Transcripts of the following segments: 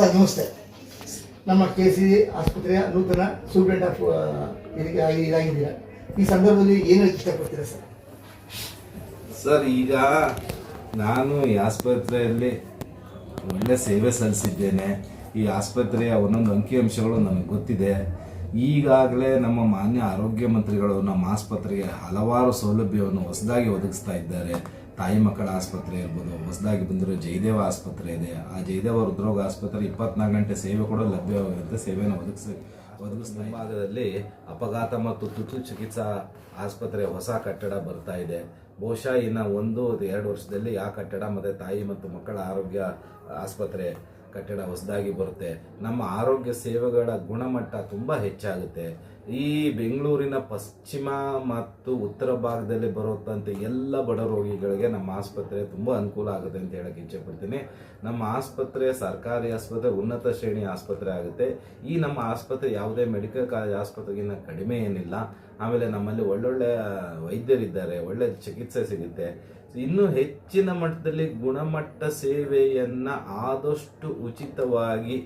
Sir, ನಮಸ್ತೆ. ನಮ್ಮ K C ಆಸ್ಪತ್ರೆಯ ನೂತನ ಸೂಪ್ರೆಂಟ್ ಆಫ್ ಇದಾಗಿದ್ದೀರಾ. ಈ ಸಂದರ್ಭದಲ್ಲಿ ಏನು ಇಷ್ಟಪಡ್ತೀರಾ ಸರ್? ಸರ್, ಈಗ ನಾನು ಈ ಆಸ್ಪತ್ರೆಯಲ್ಲಿ ಒಳ್ಳೆ ಸೇವೆ ಸಲ್ಲಿಸಿದ್ದೇನೆ. ಈ ಆಸ್ಪತ್ರೆಯ ಒಂದೊಂದು ಅಂಕಿಅಂಶಗಳು ನನಗೆ ಗೊತ್ತಿದೆ. ಈಗಾಗಲೇ ನಮ್ಮ ಮಾನ್ಯ ಆರೋಗ್ಯ ಮಂತ್ರಿಗಳು ನಮ್ಮ ಆಸ್ಪತ್ರೆಗೆ ಹಲವಾರು ಸೌಲಭ್ಯವನ್ನು ಹೊಸದಾಗಿ ಒದಗಿಸ್ತಾ ಇದ್ದಾರೆ. ತಾಯಿ ಮಕ್ಕಳ ಆಸ್ಪತ್ರೆ ಇರ್ಬೋದು, ಹೊಸದಾಗಿ ಬಂದಿರೋ ಜಯದೇವ ಆಸ್ಪತ್ರೆ ಇದೆ. ಆ ಜಯದೇವ ಹೃದ್ರೋಗ ಆಸ್ಪತ್ರೆ ಇಪ್ಪತ್ನಾಲ್ಕು ಗಂಟೆ ಸೇವೆ ಕೂಡ ಲಭ್ಯವಾಗಿರುತ್ತೆ. ಸೇವೆಯನ್ನು ಒದಗಿಸಿ ಒದಗಿಸಿದ ಭಾಗದಲ್ಲಿ ಅಪಘಾತ ಮತ್ತು ತುರ್ತು ಚಿಕಿತ್ಸಾ ಆಸ್ಪತ್ರೆ ಹೊಸ ಕಟ್ಟಡ ಬರ್ತಾ ಇದೆ. ಬಹುಶಃ ಇನ್ನು ಒಂದು, ಎರಡು ವರ್ಷದಲ್ಲಿ ಆ ಕಟ್ಟಡ ಮತ್ತು ತಾಯಿ ಮತ್ತು ಮಕ್ಕಳ ಆರೋಗ್ಯ ಆಸ್ಪತ್ರೆ ಕಟ್ಟಡ ಹೊಸದಾಗಿ ಬರುತ್ತೆ. ನಮ್ಮ ಆರೋಗ್ಯ ಸೇವೆಗಳ ಗುಣಮಟ್ಟ ತುಂಬ ಹೆಚ್ಚಾಗುತ್ತೆ. ಈ ಬೆಂಗಳೂರಿನ ಪಶ್ಚಿಮ ಮತ್ತು ಉತ್ತರ ಭಾಗದಲ್ಲಿ ಬರುತ್ತಂತ ಎಲ್ಲ ಬಡ ರೋಗಿಗಳಿಗೆ ನಮ್ಮ ಆಸ್ಪತ್ರೆ ತುಂಬ ಅನುಕೂಲ ಆಗುತ್ತೆ ಅಂತ ಹೇಳಕ್ಕೆ ಇಚ್ಛೆಪಡ್ತೀನಿ ನಮ್ಮ ಆಸ್ಪತ್ರೆ ಸರ್ಕಾರಿ ಆಸ್ಪತ್ರೆ, ಉನ್ನತ ಶ್ರೇಣಿ ಆಸ್ಪತ್ರೆ ಆಗುತ್ತೆ. ಈ ನಮ್ಮ ಆಸ್ಪತ್ರೆ ಯಾವುದೇ ಮೆಡಿಕಲ್ ಕಾಲೇಜ್ ಆಸ್ಪತ್ರೆಗಿಂತ ಕಡಿಮೆ ಏನಿಲ್ಲ. ಆಮೇಲೆ ನಮ್ಮಲ್ಲಿ ಒಳ್ಳೊಳ್ಳೆ ವೈದ್ಯರಿದ್ದಾರೆ, ಒಳ್ಳೆ ಚಿಕಿತ್ಸೆ ಸಿಗುತ್ತೆ. ಇನ್ನೂ ಹೆಚ್ಚಿನ ಮಟ್ಟದಲ್ಲಿ ಗುಣಮಟ್ಟ ಸೇವೆಯನ್ನ ಆದಷ್ಟು ಉಚಿತವಾಗಿ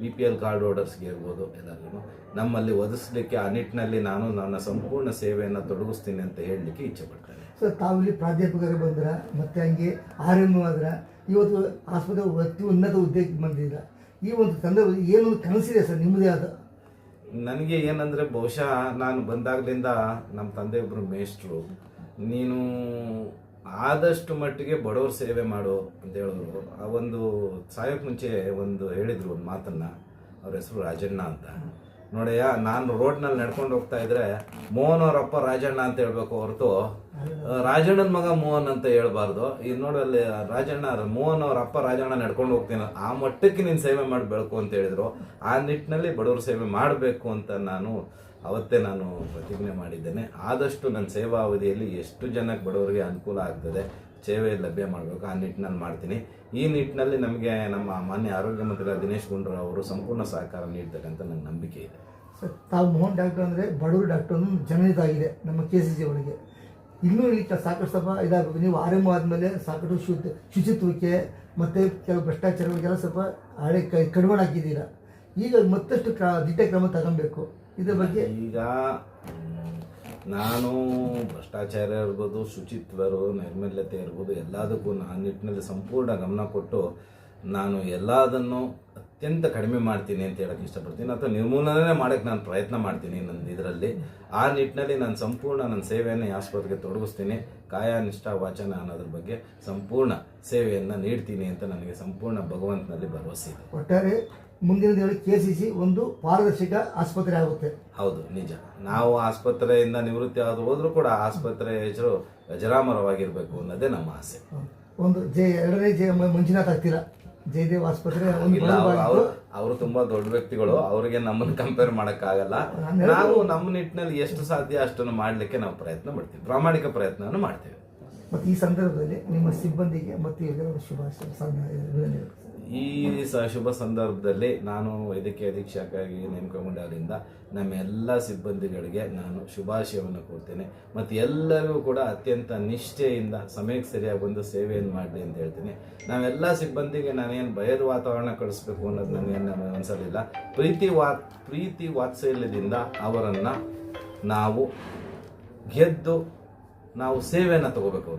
ಬಿ ಪಿ ಎಲ್ ಕಾರ್ಡ್ ಹೋಲ್ಡರ್ಸ್ಗೆ ಇರ್ಬೋದು ಎಲ್ಲರಿಗೂ ನಮ್ಮಲ್ಲಿ ಒದಗಿಸ್ಲಿಕ್ಕೆ ಆ ನಿಟ್ಟಿನಲ್ಲಿ ನಾನು ನನ್ನ ಸಂಪೂರ್ಣ ಸೇವೆಯನ್ನು ತೊಡಗಿಸ್ತೀನಿ ಅಂತ ಹೇಳಲಿಕ್ಕೆ ಇಚ್ಛೆ ಪಡ್ತೇನೆ. ಸರ್ ತಾವಿಲ್ಲಿ ಪ್ರಾಧ್ಯಾಪಕರು ಬಂದ್ರ, ಮತ್ತೆ ಹಂಗೆ ಆರ್ ಎಂ ಆದ್ರ, ಇವತ್ತು ಆಸ್ಪತ್ರೆ ಅತಿ ಉನ್ನತ ಹುದ್ದೆಗೆ ಬಂದಿದ್ದೀರಾ ಈ ಒಂದು ಸಂದರ್ಭದಲ್ಲಿ ಏನೊಂದು ಕನಸಿದೆ ಸರ್, ನಿಮ್ಮದೇ ಆದ? ನನಗೆ ಏನಂದರೆ ಬಹುಶಃ ನಾನು ಬಂದಾಗಲಿಂದ ನಮ್ಮ ತಂದೆ ಒಬ್ಬರು ಮೇಷ್ಟ್ರು. ನೀನು ಆದಷ್ಟು ಮಟ್ಟಿಗೆ ಬಡವ್ರ ಸೇವೆ ಮಾಡು ಅಂತ ಹೇಳಿದ್ರು ಆ ಒಂದು ಸಾಯೋಕ್ಕೆ ಮುಂಚೆ ಒಂದು ಹೇಳಿದರು ಒಂದು ಮಾತನ್ನ. ಅವ್ರ ಹೆಸರು ರಾಜಣ್ಣ ಅಂತ. ನೋಡಯ್ಯ ನಾನು ರೋಡ್ನಲ್ಲಿ ನಡ್ಕೊಂಡು ಹೋಗ್ತಾ ಇದ್ರೆ ಮೋಹನ್ ಅವರಪ್ಪ ರಾಜಣ್ಣ ಅಂತ ಹೇಳ್ಬೇಕು ಹೊರತು. ರಾಜಣ್ಣನ ಮಗ ಮೋಹನ್ ಅಂತ ಹೇಳ್ಬಾರ್ದು. ಈಗ ನೋಡಲ್ಲಿ ರಾಜಣ್ಣ ಮೋಹನ್ ಅವರಪ್ಪ ಅಪ್ಪ ರಾಜಣ್ಣ ನಡ್ಕೊಂಡು ಹೋಗ್ತೀನಿ. ಆ ಮಟ್ಟಕ್ಕೆ ನೀನು ಸೇವೆ ಮಾಡಿ ಬೆಳಕು ಅಂತ ಹೇಳಿದ್ರು. ಆ ನಿಟ್ಟಿನಲ್ಲಿ ಬಡವ್ರ ಸೇವೆ ಮಾಡಬೇಕು ಅಂತ ನಾನು ಅವತ್ತೇ ನಾನು ಪ್ರತಿಜ್ಞೆ ಮಾಡಿದ್ದೇನೆ. ಆದಷ್ಟು ನನ್ನ ಸೇವಾ ಅವಧಿಯಲ್ಲಿ ಎಷ್ಟು ಜನಕ್ಕೆ ಬಡವರಿಗೆ ಅನುಕೂಲ ಆಗ್ತದೆ ಸೇವೆ ಲಭ್ಯ ಮಾಡಬೇಕು. ಆ ನಿಟ್ಟಿನಲ್ಲಿ ಮಾಡ್ತೀನಿ. ಈ ನಿಟ್ಟಿನಲ್ಲಿ ನಮಗೆ ನಮ್ಮ ಮಾನ್ಯ ಆರೋಗ್ಯ ಮಂತ್ರಿ ದಿನೇಶ್ ಗುಂಡೂರಾವ್ ಅವರು ಸಂಪೂರ್ಣ ಸಹಕಾರ ನೀಡ್ತಕ್ಕಂಥ ಅಂತ ನನ್ನ ನಂಬಿಕೆ ಇದೆ. ಸರ್ ತಾವು ಮೋಹನ್ ಡಾಕ್ಟರ್ ಅಂದರೆ ಬಡವರು ಡಾಕ್ಟರ್ ಜನಹಿತ ನಮ್ಮ ಕೆ ಸಿ ಸಿ ಒಳಗೆ ಇನ್ನೂ ಇಲ್ಲಿ ಸಾಕಷ್ಟು ಸ್ವಲ್ಪ ಇದಾಗಬೇಕು. ನೀವು ಆರಂಭ ಆದಮೇಲೆ ಸಾಕಷ್ಟು ಶುದ್ಧ ಶುಚಿತ್ವಕ್ಕೆ ಮತ್ತು ಕೆಲವು ಭ್ರಷ್ಟಾಚಾರಗಳಿಗೆಲ್ಲ ಸ್ವಲ್ಪ ಹಳೆ ಕೈ ಕಡಿವಾಣ ಹಾಕಿದ್ದೀರಾ. ಈಗ ಮತ್ತಷ್ಟು ಕ್ರ ದಿಟ್ಟ ಕ್ರಮ ತಗೊಬೇಕು. ಇದ್ರ ಬಗ್ಗೆ ಈಗ ನಾನು ಭ್ರಷ್ಟಾಚಾರ ಇರ್ಬೋದು ಶುಚಿತ್ವರು ನೈರ್ಮಲ್ಯತೆ ಇರ್ಬೋದು ಎಲ್ಲದಕ್ಕೂ ನಾನು ನಿಟ್ಟಿನಲ್ಲಿ ಸಂಪೂರ್ಣ ಗಮನ ಕೊಟ್ಟು ನಾನು ಎಲ್ಲದನ್ನು ಅತ್ಯಂತ ಕಡಿಮೆ ಮಾಡ್ತೀನಿ ಅಂತ ಹೇಳಕ್ಕೆ ಇಷ್ಟಪಡ್ತೀನಿ. ಅಥವಾ ನಿರ್ಮೂಲನೆ ಮಾಡೋಕ್ಕೆ ನಾನು ಪ್ರಯತ್ನ ಮಾಡ್ತೀನಿ ನನ್ನ ಇದರಲ್ಲಿ. ಆ ನಿಟ್ಟಿನಲ್ಲಿ ನಾನು ಸಂಪೂರ್ಣ ನನ್ನ ಸೇವೆಯನ್ನು ಈ ಆಸ್ಪತ್ರೆಗೆ ತೊಡಗಿಸ್ತೀನಿ. ಕಾಯ ನಿಷ್ಠಾ ವಾಚನ ಅನ್ನೋದ್ರ ಬಗ್ಗೆ ಸಂಪೂರ್ಣ ಸೇವೆಯನ್ನು ನೀಡ್ತೀನಿ ಅಂತ ನನಗೆ ಸಂಪೂರ್ಣ ಭಗವಂತನಲ್ಲಿ ಭರವಸೆ ಇದೆ. ಒಟ್ಟಾರೆ ಮುಂದಿನ ದಿನಗಳಲ್ಲಿ ಕೆ ಸಿ ಸಿ ಒಂದು ಪಾರದರ್ಶಕ ಆಸ್ಪತ್ರೆ ಆಗುತ್ತೆ. ಹೌದು ನಿಜ. ನಾವು ಆಸ್ಪತ್ರೆಯಿಂದ ನಿವೃತ್ತಿ ಆದ ಹೋದರೂ ಕೂಡ ಆಸ್ಪತ್ರೆ ಹೆಸರು ಅಜರಾಮರವಾಗಿರಬೇಕು ಅನ್ನೋದೇ ನಮ್ಮ ಆಸೆ. ಒಂದು ಜೆ ಎರಡನೇ ಜೆ ಮಂಜುನಾಥ್ ಆಗ್ತೀರಾ? ಜಯದೇವ್ ಆಸ್ಪತ್ರೆ ಇಲ್ಲ ಅವರು ಅವರು ತುಂಬಾ ದೊಡ್ಡ ವ್ಯಕ್ತಿಗಳು. ಅವರಿಗೆ ನಮ್ಮನ್ನು ಕಂಪೇರ್ ಆಗಲ್ಲ ನಾವು ನಮ್ಮ ನಿಟ್ಟಿನಲ್ಲಿ ಎಷ್ಟು ಸಾಧ್ಯ ಅಷ್ಟನ್ನು ಮಾಡ್ಲಿಕ್ಕೆ ನಾವು ಪ್ರಯತ್ನ ಮಾಡ್ತೀವಿ. ಪ್ರಾಮಾಣಿಕ ಪ್ರಯತ್ನವನ್ನು ಮಾಡ್ತೀವಿ. ಮತ್ತೆ ಈ ಸಂದರ್ಭದಲ್ಲಿ ನಿಮ್ಮ ಸಿಬ್ಬಂದಿಗೆ ಮತ್ತೆ ಶುಭಾಶಯ ಈ ಸ ಶುಭ ಸಂದರ್ಭದಲ್ಲಿ ನಾನು ವೈದ್ಯಕೀಯ ಅಧೀಕ್ಷಕಾಗಿ ನಮ್ಮ ಎಲ್ಲ ಸಿಬ್ಬಂದಿಗಳಿಗೆ ನಾನು ಶುಭಾಶಯವನ್ನು ಕೊಡ್ತೇನೆ ಮತ್ತು ಎಲ್ಲರಿಗೂ ಕೂಡ ಅತ್ಯಂತ ನಿಷ್ಠೆಯಿಂದ, ಸಮಯಕ್ಕೆ ಸರಿಯಾಗಿ ಬಂದು ಸೇವೆಯನ್ನು ಮಾಡಲಿ ಅಂತ ಹೇಳ್ತೀನಿ. ನಾವೆಲ್ಲ ಸಿಬ್ಬಂದಿಗೆ ನಾನೇನು ಭಯದ ವಾತಾವರಣ ಕಳಿಸ್ಬೇಕು ಅನ್ನೋದು ನನಗೇನು ಅನಿಸಲಿಲ್ಲ ಪ್ರೀತಿ ವಾ, ಪ್ರೀತಿ ವಾತ್ಸಲ್ಯದಿಂದ ಅವರನ್ನು ನಾವು ಗೆದ್ದು ನಾವು ಸೇವೆಯನ್ನು ತಗೋಬೇಕು.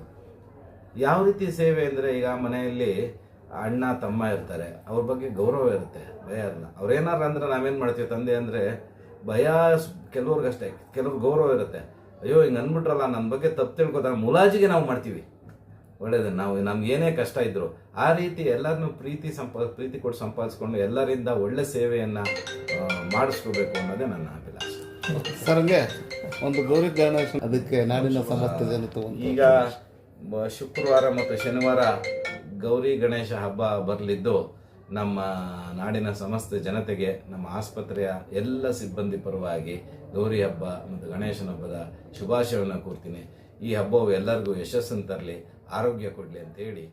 ಯಾವ ರೀತಿ ಸೇವೆ ಅಂದರೆ ಈಗ ಮನೆಯಲ್ಲಿ ಅಣ್ಣ ತಮ್ಮ ಇರ್ತಾರೆ. ಅವ್ರ ಬಗ್ಗೆ ಗೌರವ ಇರುತ್ತೆ ಭಯ ಇರಲ್ಲ ಅವ್ರೇನಾರ ಅಂದ್ರೆ ನಾವೇನು ಮಾಡ್ತೀವಿ ತಂದೆ ಅಂದರೆ ಭಯ ಕೆಲವ್ರಿಗಷ್ಟೇ ಕೆಲವ್ರು ಗೌರವ ಇರುತ್ತೆ. ಅಯ್ಯೋ ಹಿಂಗೆ ಅಂದ್ಬಿಟ್ರಲ್ಲ ನನ್ನ ಬಗ್ಗೆ ತಪ್ಪು ತಿಳ್ಕೊತಾ ಮುಲಾಜಿಗೆ ನಾವು ಮಾಡ್ತೀವಿ. ಒಳ್ಳೇದು ನಾವು ನಮ್ಗೆ ಏನೇ ಕಷ್ಟ ಇದ್ರು ಆ ರೀತಿ ಎಲ್ಲರನ್ನು ಪ್ರೀತಿ ಸಂಪಾ ಪ್ರೀತಿ ಕೊಟ್ಟು ಸಂಪಾದಿಸ್ಕೊಂಡು ಎಲ್ಲರಿಂದ ಒಳ್ಳೆ ಸೇವೆಯನ್ನು ಮಾಡಿಸ್ಕೋಬೇಕು ಅನ್ನೋದೇ ನನ್ನ ಅಭಿಲಾಷ. ಸರ್ ಹಂಗೆ ಒಂದು ಗೌರಿ ಗಣೇಶ ಅದಕ್ಕೆ ನಾಡಿನ ಒಂದು ಈಗ ಶುಕ್ರವಾರ ಮತ್ತು ಶನಿವಾರ ಗೌರಿ ಗಣೇಶ ಹಬ್ಬ ಬರಲಿದ್ದು ನಮ್ಮ ನಾಡಿನ ಸಮಸ್ತ ಜನತೆಗೆ, ನಮ್ಮ ಆಸ್ಪತ್ರೆಯ ಎಲ್ಲ ಸಿಬ್ಬಂದಿ ಪರವಾಗಿ ಗೌರಿ ಹಬ್ಬ ಮತ್ತು ಗಣೇಶನ ಹಬ್ಬದ ಶುಭಾಶಯವನ್ನು ಕೋರ್ತೀನಿ. ಈ ಹಬ್ಬವು ಎಲ್ಲರಿಗೂ ಯಶಸ್ಸನ್ನು ತರಲಿ, ಆರೋಗ್ಯ ಕೊಡಲಿ ಅಂತ ಹೇಳಿ